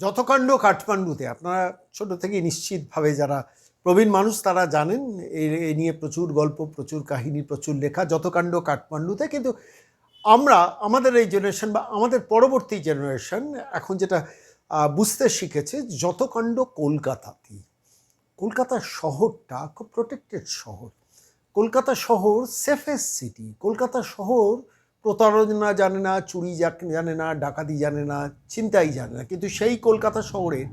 যতকাণ্ড কাঠমান্ডুতে, আপনারা ছোট থেকে নিশ্চিতভাবে যারা প্রবীণ মানুষ, তারা জানেন এ নিয়ে প্রচুর গল্প, প্রচুর কাহিনী, প্রচুর লেখা, যতকাণ্ড কাঠমান্ডুতে। কিন্তু আমরা, আমাদের এই জেনারেশন বা আমাদের পরবর্তী জেনারেশন এখন যেটা বুঝতে শিখেছে যতকাণ্ড কলকাতাতেই, কলকাতা শহরটা খুব প্রোটেক্টেড শহর। কলকাতা শহর সেফেস্ট সিটি কলকাতা শহর প্রতারণা জানে না, চুরি জানে না, ডাকাতি জানে না চিন্তাই জানে না। কিন্তু সেই কলকাতা শহরের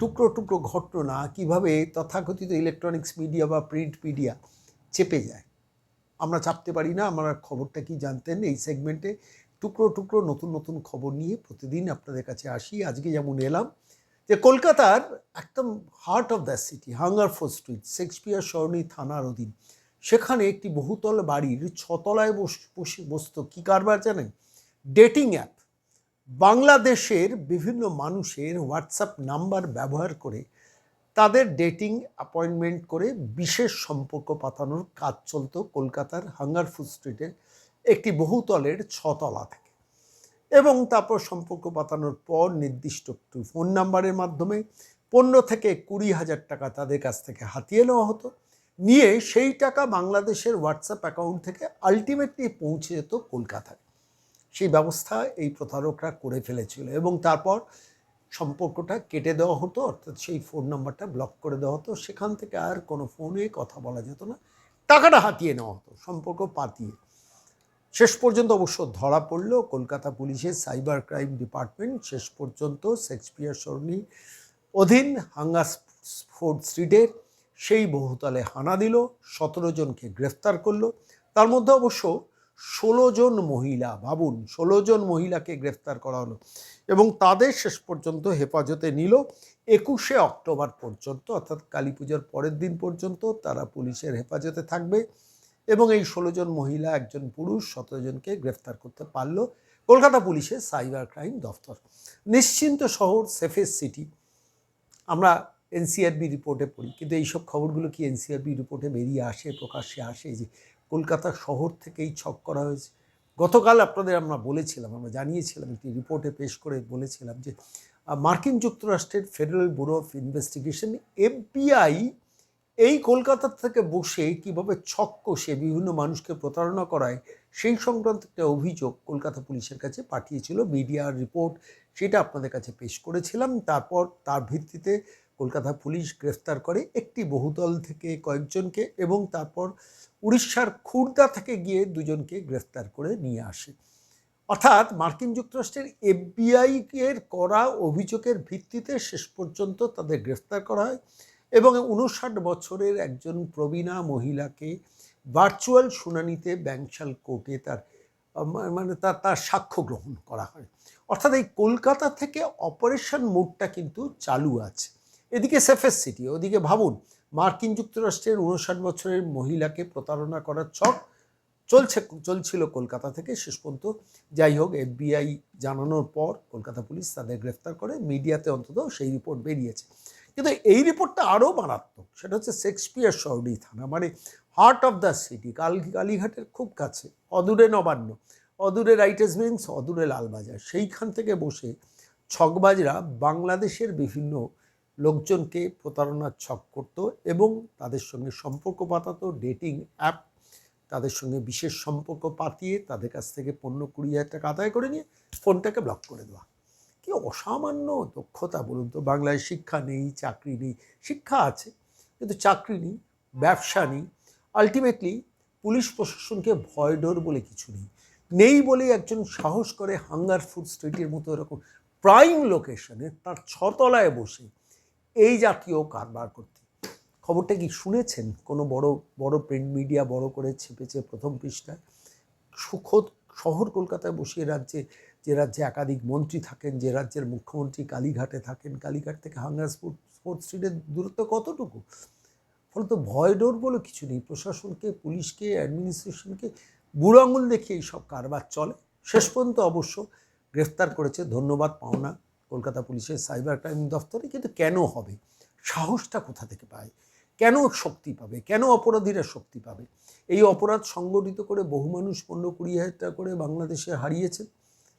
টুকরো টুকরো ঘটনা কীভাবে তথাকথিত ইলেকট্রনিক্স মিডিয়া বা প্রিন্ট মিডিয়া চেপে যায়, আমরা চাপতে পারি না। আমরা খবরটা কি জানতেন এই সেগমেন্টে টুকরো টুকরো নতুন নতুন খবর নিয়ে প্রতিদিন আপনাদের কাছে আসি। আজকে যেমন এলাম যে কলকাতার একদম heart of the city Hungerford street Shakespeare সরণি থানার অধীন। সেখানে একটি বহুতল বাড়ির ছতলায় বস- বসে, বসত। কী কারবার জানেন? ডেটিং অ্যাপ বাংলাদেশের বিভিন্ন মানুষের হোয়াটসঅ্যাপ নাম্বার ব্যবহার করে তাদের ডেটিং অ্যাপয়েন্টমেন্ট করে বিশেষ সম্পর্ক পাতানোর কাজ চলত কলকাতার হাঙ্গারফুড স্ট্রিটের একটি বহুতলের ছতলা থেকে। এবং তারপর সম্পর্ক পাতানোর পর নির্দিষ্ট ফোন নাম্বারের মাধ্যমে পনেরো থেকে কুড়ি হাজার টাকা তাদের কাছ থেকে হাতিয়ে নেওয়া হতো। নিয়ে সেই টাকা বাংলাদেশের হোয়াটসঅ্যাপ অ্যাকাউন্ট থেকে আলটিমেটলি পৌঁছে যেত কলকাতায়। সেই ব্যবস্থা এই প্রতারকরা করে ফেলেছিল এবং তারপর সম্পর্কটা কেটে দেওয়া হতো, অর্থাৎ সেই ফোন নাম্বারটা ব্লক করে দেওয়া হতো। সেখান থেকে আর কোনো ফোনে কথা বলা যেত না। টাকাটা হাতিয়ে নেওয়া হতো, সম্পর্ক পাতিয়ে। শেষ পর্যন্ত অবশ্য ধরা পড়ল কলকাতা পুলিশের সাইবার ক্রাইম ডিপার্টমেন্ট শেষ পর্যন্ত শেক্সপিয়ার সরণি অধীন হাঙ্গাস ফোর্ড স্ট্রিটের সেই বহুতলে হানা দিল, সতেরো জনকে গ্রেফতার করল। তার মধ্যে অবশ্য ষোলো জন মহিলা, ভাবুন, ষোলো জন মহিলাকে গ্রেফতার করা হলো এবং তাদের শেষ পর্যন্ত হেফাজতে নিল। একুশে অক্টোবর পর্যন্ত, অর্থাৎ কালী পুজোর পরের দিন পর্যন্ত তারা পুলিশের হেফাজতে থাকবে এবং এই ষোলো জন মহিলা, একজন পুরুষ, সতেরো জনকে গ্রেফতার করতে পারল কলকাতা পুলিশের সাইবার ক্রাইম দফতর। নিশ্চিন্ত শহর সেফেস্ট সিটি। আমরা এনসিআরবি রিপোর্টে পড়ি। কিন্তু এইসব খবরগুলো কি এনসিআরবি রিপোর্টে বেরিয়ে আসে, প্রকাশ্যে আসে? যে কলকাতা শহর থেকেই ছক করা হয়েছে। গতকাল আপনাদের আমরা বলেছিলাম, আমরা জানিয়েছিলাম, একটি রিপোর্টে পেশ করে বলেছিলাম যে মার্কিন যুক্তরাষ্ট্রের federal bureau of investigation FBI, এই কলকাতা থেকে বসে কীভাবে ছক কষে, বিভিন্ন মানুষকে প্রতারণা করায়, সেই সংক্রান্ত একটা অভিযোগ কলকাতা পুলিশের কাছে পাঠিয়েছিল, মিডিয়ার রিপোর্ট সেটা আপনাদের কাছে পেশ করেছিলাম। তারপর তার ভিত্তিতে কলকাতা পুলিশ গ্রেফতার করে একটি বহুতল থেকে কয়েকজনকে এবং তারপর উড়িষ্যার খুর্দা থেকে গিয়ে দুজনকে গ্রেফতার করে নিয়ে আসে। অর্থাৎ মার্কিন যুক্তরাষ্ট্রের এফবিআই এর করা অভিযোগের ভিত্তিতে শেষ পর্যন্ত তাদের গ্রেফতার করা হয় এবং উনষাট বছরের একজন প্রবীণা মহিলাকে ভার্চুয়াল শুনানিতে ব্যাংশাল কোর্টে তার মানে তার তার সাক্ষ্য গ্রহণ করা হয়। অর্থাৎ এই কলকাতা থেকে অপারেশন মোডটা কিন্তু চালু আছে। এদিকে সেফেস্ট সিটি, ওদিকে ভাবুন, মার্কিন যুক্তরাষ্ট্রের উনষাট বছরের মহিলাকে প্রতারণা করার ছক চলছে, চলছিল কলকাতা থেকে, শেষ পর্যন্ত। যাই হোক, এফবিআই জানানোর পর কলকাতা পুলিশ তাদের গ্রেফতার করে, মিডিয়াতে অন্তত সেই রিপোর্ট বেরিয়েছে। কিন্তু এই রিপোর্টটা আরও মারাত্মক, সেটা হচ্ছে শেক্সপিয়ার শহরী থানা মানে হার্ট অফ দ্য সিটি, কাল কালীঘাটের খুব কাছে, অদূরে নবান্ন, অদূরে রাইটার্স মিন্স অদূরে লালবাজার, সেইখান থেকে বসে ছকবাজরা বাংলাদেশের বিভিন্ন লোকজনকে প্রতারণার ছক করত এবং তাদের সঙ্গে সম্পর্ক পাতাতো ডেটিং অ্যাপ তাদের সঙ্গে বিশেষ সম্পর্ক পাতিয়ে তাদের কাছ থেকে পণ্য কুড়ি হাজার টাকা আদায় করে নিয়ে ফোনটাকে ব্লক করে দেওয়া। কি অসামান্য দক্ষতা বলুন তো, বাংলায় শিক্ষা নেই, চাকরি নেই, শিক্ষা আছে, কিন্তু চাকরি নেই, ব্যবসা নেই আলটিমেটলি পুলিশ প্রশাসনকে ভয় ডর বলে কিছু নেই। নেই বলে একজন সাহস করে হাঙ্গার ফুড স্ট্রিটের মতো এরকম প্রাইম লোকেশনে তার ছতলায় বসে এই জাতীয় কারবার করতে। খবরটা কি শুনেছেন? কোনো বড় বড় প্রিন্ট মিডিয়া বড় করে ছেপেছে প্রথম পৃষ্ঠায়? সুখদ শহর কলকাতায় বসে রাজ্যে, যে রাজ্যে একাধিক মন্ত্রী থাকেন, যে রাজ্যের মুখ্যমন্ত্রী কালীঘাটে থাকেন, কালীঘাট থেকে হাঙ্গার স্পোর্ট, স্পোর্টস স্ট্রিটের দূরত্ব কতটুকু? ফলত ভয় ডর বলে কিছু নেই। প্রশাসনকে, পুলিশকে অ্যাডমিনিস্ট্রেশনকে বুড়ো আঙুল দেখিয়ে এইসব কারবার চলে। শেষ পর্যন্ত অবশ্য গ্রেফতার করেছে ধন্যবাদ পাওনা কলকাতা পুলিশের সাইবার ক্রাইম দফতরে কিন্তু কেন হবে? সাহসটা কোথা থেকে পায়? কেন শক্তি পাবে? কেন অপরাধীরা শক্তি পাবে? এই অপরাধ সংগঠিত করে বহু মানুষ পনেরো কুড়ি হাজার টাকা করে বাংলাদেশে হারিয়েছে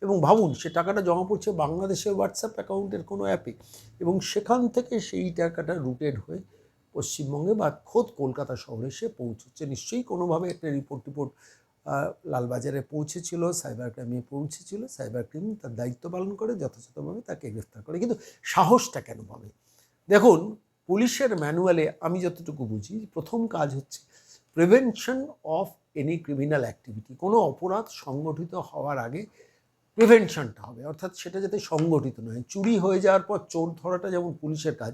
এবং ভাবুন, সে টাকাটা জমা পড়ছে বাংলাদেশের হোয়াটসঅ্যাপ অ্যাকাউন্টের কোনো অ্যাপে এবং সেখান থেকে সেই টাকাটা রুটেড হয়ে পশ্চিমবঙ্গে বা খোদ কলকাতা শহরে সে পৌঁছচ্ছে। নিশ্চয়ই কোনোভাবে একটা রিপোর্ট টিপোর্ট লালবাজারে পৌঁছেছিল সাইবার ক্রাইমে পৌঁছেছিল সাইবার ক্রাইম তার দায়িত্ব পালন করে, যথাযথভাবে তাকে গ্রেফতার করে। কিন্তু সাহসটা কেন পাবে? দেখুন, পুলিশের ম্যানুয়ালে আমি যতটুকু বুঝি, প্রথম কাজ হচ্ছে prevention of any criminal activity কোনো অপরাধ সংগঠিত হওয়ার আগে প্রিভেনশনটা হবে। অর্থাৎ সেটা যাতে সংগঠিত নয়। চুরি হয়ে যাওয়ার পর চোর ধরাটা যেমন পুলিশের কাজ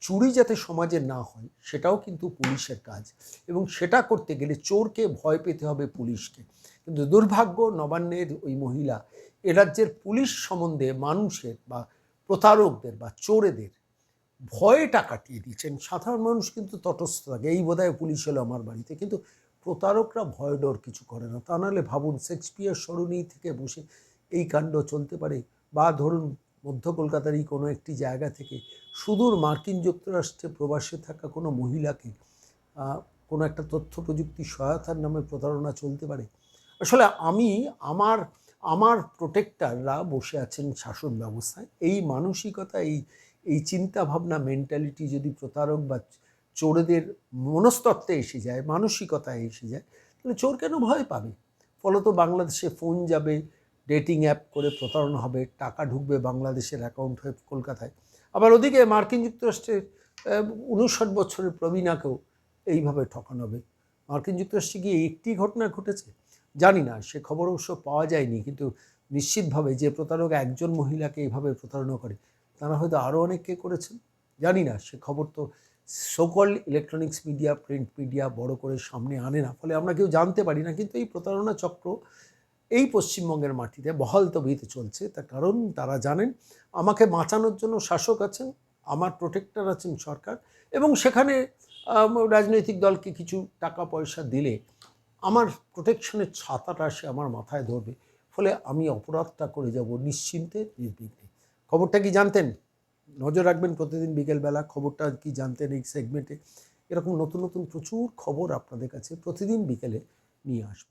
চুরি যাতে সমাজে না হয়, সেটাও কিন্তু পুলিশের কাজ। এবং সেটা করতে গেলে চোরকে ভয় পেতে হবে পুলিশকে। কিন্তু দুর্ভাগ্য, নবান্নের ওই মহিলা এ রাজ্যের পুলিশ সম্বন্ধে মানুষের বা প্রতারকদের বা চোরেদের ভয়টা কাটিয়ে দিয়েছেন। সাধারণ মানুষ কিন্তু তটস্থ থাকে, এই বোধহয় পুলিশ হলো আমার বাড়িতে। কিন্তু প্রতারকরা ভয় ডর কিছু করে না। তা নাহলে ভাবুন, শেক্সপিয়ার সরণি থেকে বসে এই কাণ্ড চলতে পারে? বা ধরুন, মধ্য কলকাতারই কোনো একটি জায়গা থেকে সুদূর মার্কিন যুক্তরাষ্ট্রে প্রবাসে থাকা কোনো মহিলাকে কোনো একটা তথ্য প্রযুক্তি সহায়তার নামে প্রতারণা চলতে পারে? আসলে আমি, আমার আমার প্রোটেক্টাররা বসে আছেন শাসন ব্যবস্থায়। এই মানসিকতা, এই এই চিন্তা ভাবনা মেন্টালিটি যদি প্রতারক বা চোরেদের মনস্তত্ত্বে এসে যায়, মানসিকতায় এসে যায়, তাহলে চোর কেন ভয় পাবে? ফলত বাংলাদেশে ফোন যাবে, ডেটিং অ্যাপ করে প্রতারণা হবে, টাকা ঢুকবে বাংলাদেশের অ্যাকাউন্ট হয়ে কলকাতায়। আবার ওদিকে মার্কিন যুক্তরাষ্ট্রের উনষাট বছরের প্রবীণাকেও এইভাবে ঠকানো হবে। মার্কিন যুক্তরাষ্ট্রে গিয়ে একটি ঘটনা ঘটেছে? জানি না, সে খবর অবশ্য পাওয়া যায়নি, কিন্তু নিশ্চিতভাবে যে প্রতারক একজন মহিলাকে এইভাবে প্রতারণা করে, তারা হয়তো আরও অনেককে করেছেন। জানি না, সে খবর তো সকল ইলেকট্রনিক্স মিডিয়া প্রিন্ট মিডিয়া বড় করে সামনে আনে না, ফলে আমরা কেউ জানতে পারি না, কিন্তু এই প্রতারণা চক্র এই পশ্চিমবঙ্গের মাটিতে বহাল তবিতে চলছে, তার কারণ তারা জানেন আমাকে বাঁচানোর জন্য শাসক আছেন, আমার প্রোটেক্টর আছেন সরকার এবং সেখানে রাজনৈতিক দলকে কিছু টাকা পয়সা দিলে আমার প্রোটেকশনের ছাতাটা সে আমার মাথায় ধরবে। ফলে আমি অপরাধটা করে যাব নিশ্চিন্তে, নির্বিঘ্নে। খবরটা কি জানতেন? নজর রাখবেন প্রতিদিন বিকেলবেলা, খবরটা কি জানতেন এই সেগমেন্টে এরকম নতুন নতুন প্রচুর খবর আপনাদের কাছে প্রতিদিন বিকেলে নিয়ে আসব।